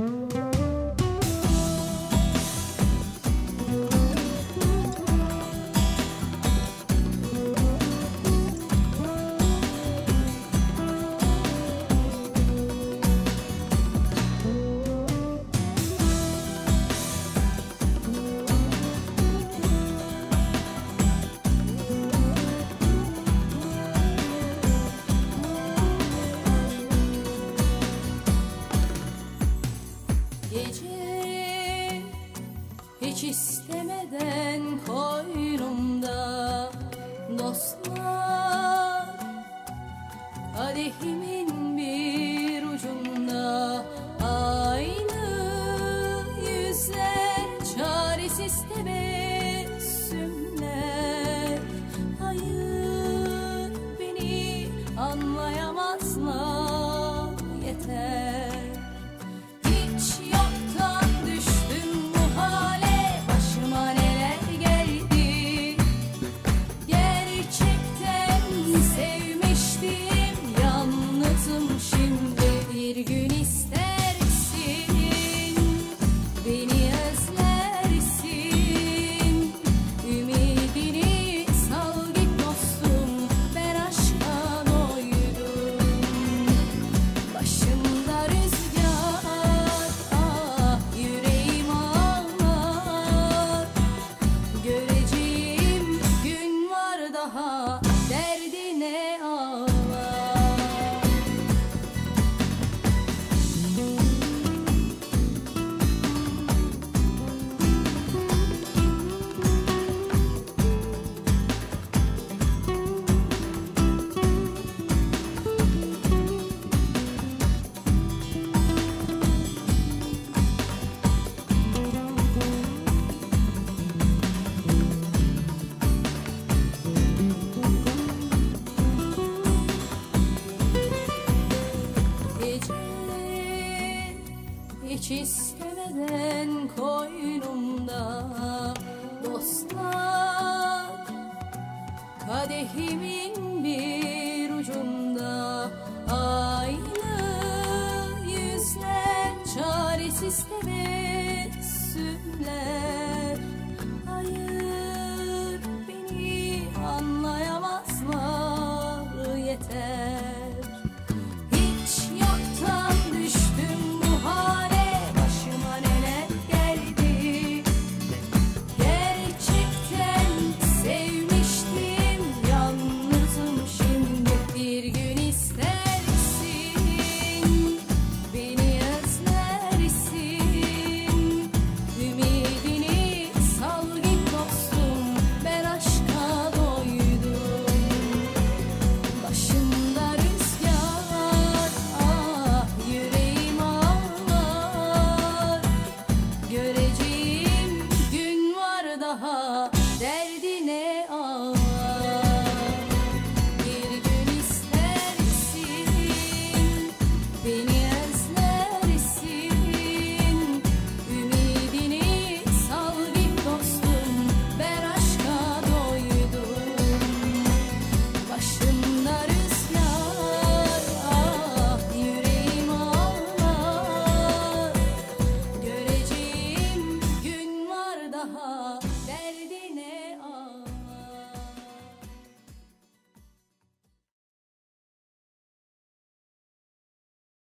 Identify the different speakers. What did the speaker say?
Speaker 1: Thank you. gece hiç istemeden koy Hiç istemeden koynumda. Dostlar Kadehimi